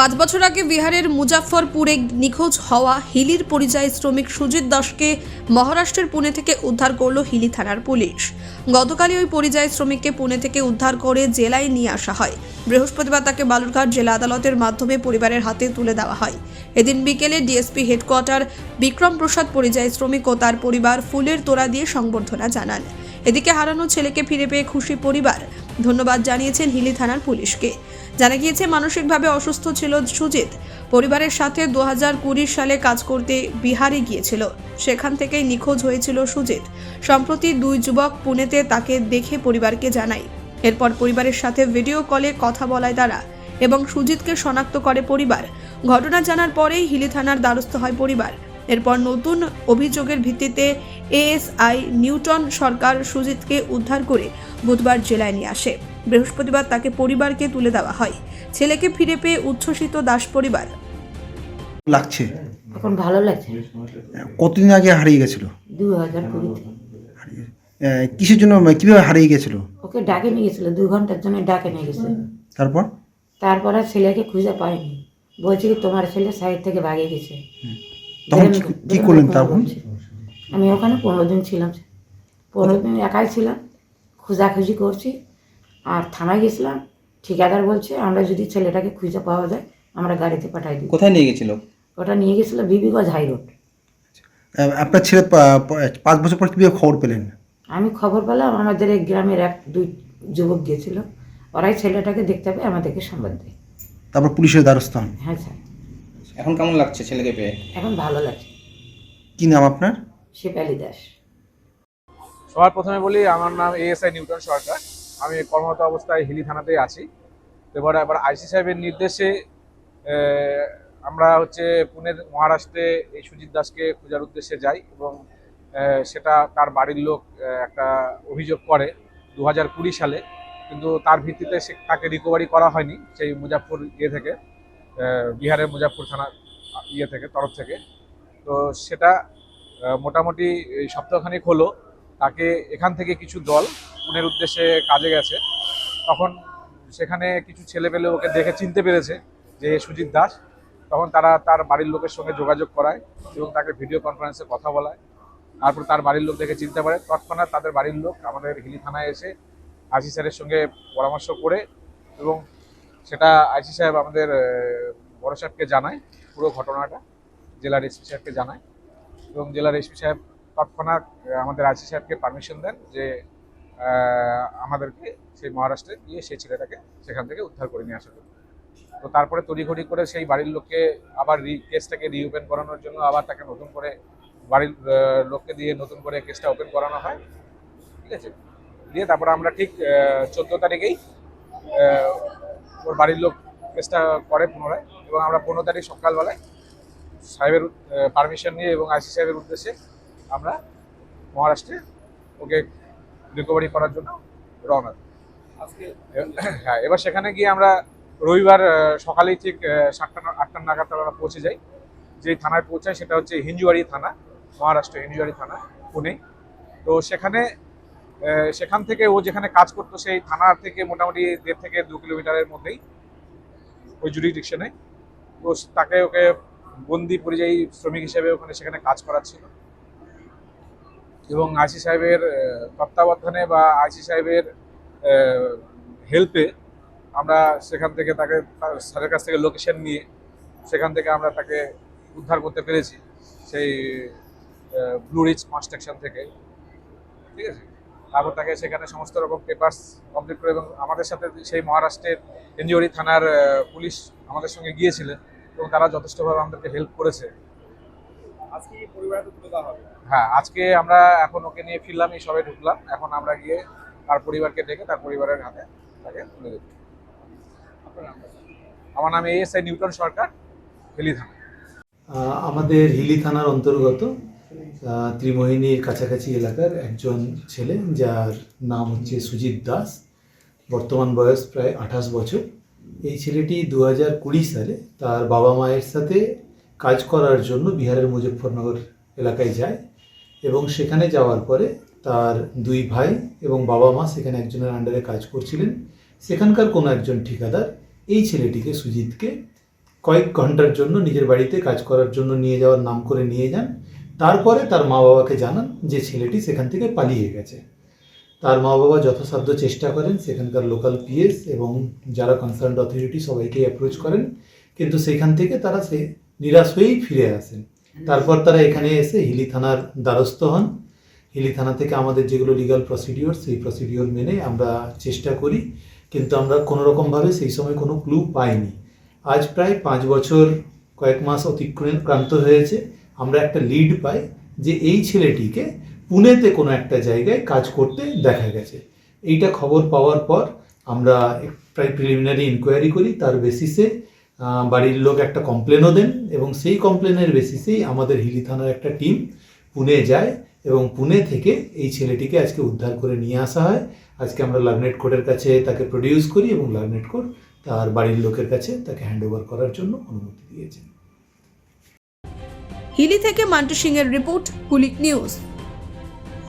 পাঁচ বছর আগে বিহারের মুজাফরপুরে নিখোঁজ হওয়া হিলির পরিযায়ী শ্রমিক সুজিত দাসকে মহারাষ্ট্রের পুনে থেকে উদ্ধার করল হিলি থানার পুলিশ। গতকালই ওই পরিযায়ী শ্রমিককে পুনে থেকে উদ্ধার করে জেলায় নিয়ে আসা হয়। বৃহস্পতিবার তাকে বালুরঘাট জেলা আদালতের মাধ্যমে পরিবারের হাতে তুলে দেওয়া হয়। এদিন বিকেলে ডিএসপি হেডকোয়ার্টার বিক্রম প্রসাদ পরিযায়ী শ্রমিক ও তার পরিবার ফুলের তোড়া দিয়ে সংবর্ধনা জানান। এদিকে হারানো ছেলেকে ফিরে পেয়ে খুশি পরিবার। ধন্যবাদ জানিয়েছেন হিলি থানার পুলিশকে। জানা গিয়েছে, মানসিকভাবে অসুস্থ ছিল সুজিত। পরিবারের সাথে দু সালে কাজ করতে বিহারে গিয়েছিল। সেখান থেকেই নিখোঁজ হয়েছিল সুজিত। সম্প্রতি দুই যুবক পুনেতে তাকে দেখে পরিবারকে জানায়। এরপর পরিবারের সাথে ভিডিও কলে কথা বলায় তারা এবং সুজিতকে শনাক্ত করে পরিবার। ঘটনা জানার পরেই হিলি থানার দ্বারস্থ হয় পরিবার। এরপর নতুন অভিযোগের ভিত্তিতে এএসআই নিউটন সরকার সুজিতকে উদ্ধার করে বুধবার জেলায় নিয়ে আসে। বৃহস্পতিবার তাকে পরিবারকে তুলে দেওয়া হয়। ছেলেকে ফিরে পেয়ে উচ্ছ্বসিত দাস পরিবার। লাগছে? এখন ভালো লাগছে। কতদিন আগে হারিয়ে গেছিল? দু হাজার কুড়িতে আহ, কিসের জন্য মানে কীভাবে হারিয়ে গেছিল? ওকে ডাকে নিয়ে গেছিল দু ঘণ্টার জন্য ডাকে নিয়ে গেছে তারপর? তারপরে ছেলেকে খুঁজে পাইনি। বলছে কি তোমার ছেলে সাইড থেকে ভাগে গেছে। তখন কি- কি করলেন তখন? আমি ওখানে পনেরো দিন ছিলাম। পনেরো দিন একাই ছিলাম। খোঁজাখুঁজি করছি। আর থানায় গেছিলাম ঠিকাদার বলছে আমরা যদি ছেলেটাকে খুঁজে পাওয়া যায় আমরা গাড়িতে পাঠাই দিই কোথায় নিয়ে গেছিল? ওটা নিয়ে গেছিল বিবিগঞ্জ হাই রোড। আপনার ছেলে পা- পা- পাঁচ বছর পর কীভাবে খবর পেলেন? আমি খবর পেলাম আমাদের এই গ্রামের এক দুই যুবক গিয়েছিল ওরাই ছেলেটাকে দেখতে পেয়ে আমাদেরকে সংবাদ দেয়। তারপর পুলিশের দ্বারস্থ হন? হ্যাঁ স্যার। এখন কেমন লাগছে ছেলেকে পেয়ে? এখন ভালো লাগছে। কি নাম আপনার? শেফালি দাস। সবার প্রথমে বলি, আমার নাম এএসআই নিউটন সরকার। আমি কর্মরত অবস্থায় হিলি থানাতেই আছি। এবার এবার আইসি সাহেবের নির্দেশে আমরা হচ্ছে পুনের মহারাষ্ট্রে এই সুজিত দাসকে খোঁজার উদ্দেশ্যে যাই এবং সেটা তার বাড়ির লোক একটা অভিযোগ করে দু হাজার কুড়ি সালে। কিন্তু তার ভিত্তিতে সে তাকে রিকভারি করা হয়নি সেই মুজাফর ইয়ে থেকে বিহারের মুজাফর থানা ইয়ে থেকে, তরফ থেকে। তো সেটা মোটামুটি সপ্তাহখানেক হলো। তাকে এখান থেকে কিছু দল পুনের উদ্দেশ্যে কাজে গেছে। তখন সেখানে কিছু ছেলে পেলে ওকে দেখে চিনতে পেরেছে যে সুজিত দাস। তখন তারা তার বাড়ির লোকের সঙ্গে যোগাযোগ করায় এবং তাকে ভিডিও কনফারেন্সে কথা বলায়। তারপর তার বাড়ির লোক দেখে চিনতে পারে। তৎক্ষণাৎ তাদের বাড়ির লোক আমাদের হিলি থানায় এসে আইসি স্যারের সঙ্গে পরামর্শ করে এবং সেটা আইসি সাহেব আমাদের বড় সাহেবকে জানায় পুরো ঘটনাটা, জেলার এসপি সাহেবকে জানায় এবং জেলার এসপি সাহেব তৎক্ষণাৎ আমাদের আইসি সাহেবকে পারমিশন দেন যে আমাদেরকে সেই মহারাষ্ট্রে গিয়ে সেই ছেলেটাকে সেখান থেকে উদ্ধার করে নিয়ে আসা জন্য। তো তারপরে তড়িঘড়ি করে সেই বাড়ির লোককে আবার রি, কেসটাকে রিওপেন করানোর জন্য আবার তাকে নতুন করে বাড়ির লোককে দিয়ে নতুন করে কেসটা ওপেন করানো হয়। ঠিক আছে? দিয়ে তারপরে আমরা ঠিক চোদ্দ তারিখেই ওর বাড়ির লোক কেসটা করে পুনরায় এবং আমরা পনেরো তারিখ সকালবেলায় সাহেবের পারমিশন নিয়ে এবং আইসি সাহেবের উদ্দেশ্যে আমরা মহারাষ্ট্রে ওকে রিকভারি করার জন্য রওনা হ্যাঁ এবার সেখানে গিয়ে আমরা রবিবার সকালেই ঠিক সাতটা আটটা নাগাদ আমরা পৌঁছে যাই। যে থানায় পৌঁছায় সেটা হচ্ছে হিঞ্জুয়ারি থানা মহারাষ্ট্র হিঞ্জুয়ারি থানা পুনে। তো সেখানে সেখান থেকে ও যেখানে কাজ করতো সেই থানার থেকে মোটামুটি দেড় থেকে দু কিলোমিটারের মধ্যেই ওই জুডিডিকশনে তো তাকে ওকে বন্দি পরিযায়ী শ্রমিক হিসেবে ওখানে সেখানে কাজ করাচ্ছিল। এবং আইসি সাহেবের তত্ত্বাবধানে বা আইসি সাহেবের হেল্পে আমরা সেখান থেকে তাকে স্যারের কাছ থেকে লোকেশন নিয়ে সেখান থেকে আমরা তাকে উদ্ধার করতে পেরেছি। সেই ব্লু রিচ কনস্ট্রাকশন থেকে। ঠিক আছে? তারপর তাকে সেখানে সমস্ত রকম পেপার্স কমপ্লিট করে এবং আমাদের সাথে সেই মহারাষ্ট্রের এনজিওরি থানার পুলিশ আমাদের সঙ্গে গিয়েছিলেন এবং তারা যথেষ্টভাবে আমাদেরকে হেল্প করেছে। হ্যাঁ আজকে আমরা এখন ওকে নিয়ে ফিরলাম এই সবাই ঢুকলাম। এখন আমরা গিয়ে তার পরিবারকে ডেকে তার পরিবারের হাতে তাকে তুলে দেব। আমার নাম এএসআই নিউটন সরকার হেলি থানা। আমাদের হিলি থানার অন্তর্গত ত্রিমোহিনীর কাছাকাছি এলাকার একজন ছেলে যার নাম হচ্ছে সুজিত দাস। বর্তমান বয়স প্রায় আঠাশ বছর। এই ছেলেটি দু হাজার কুড়ি সালে তার বাবা মায়ের সাথে কাজ করার জন্য বিহারের মুজফ্ফরনগর এলাকায় যায় এবং সেখানে যাওয়ার পরে তার দুই ভাই এবং বাবা মা সেখানে একজনের আন্ডারে কাজ করছিলেন। সেখানকার কোনো একজন ঠিকাদার এই ছেলেটিকে, সুজিতকে কয়েক ঘণ্টার জন্য নিজের বাড়িতে কাজ করার জন্য নিয়ে যাওয়ার নাম করে নিয়ে যান। তারপরে তার মা বাবাকে জানান যে ছেলেটি সেখান থেকে পালিয়ে গেছে। তার মা বাবা যথাসাধ্য চেষ্টা করেন, সেখানকার লোকাল পিএস এবং যারা কনসার্ন অথরিটি সবাইকে অ্যাপ্রোচ করেন। কিন্তু সেখান থেকে তারা সে নিরাশ হয়েই ফিরে আসেন। তারপর তারা এখানে এসে হিলি থানার দ্বারস্থ হন। হিলি থানা থেকে আমাদের যেগুলো লিগাল প্রসিডিওর সেই প্রসিডিওর মেনে আমরা চেষ্টা করি। কিন্তু আমরা কোনো রকমভাবে সেই সময় কোনো ক্লু পাইনি। আজ প্রায় পাঁচ বছর কয়েক মাস অতিক্রান্ত হয়েছে। আমরা একটা লিড পাই যে এই ছেলেটিকে পুনেতে কোনো একটা জায়গায় কাজ করতে দেখা গেছে। এইটা খবর পাওয়ার পর আমরা প্রায় প্রিলিমিনারি ইনকোয়ারি করি। তার বেসিসে বাড়ির লোক একটা কমপ্লেনও দেন এবং সেই কমপ্লেনের বেসিসেই আমাদের হিলি থানার একটা টিম পুনে যায় এবং পুনে থেকে এই ছেলেটিকে আজকে উদ্ধার করে নিয়ে আসা হয়। আজকে আমরা লার্নেট কোর্টের কাছে তাকে প্রডিউস করি এবং লার্নেট কোর্ট তার বাড়ির লোকের কাছে তাকে হ্যান্ড ওভার করার জন্য অনুমতি দিয়েছে হিলি থেকে মান্টু সিং এর রিপোর্ট, কুলিক নিউজ।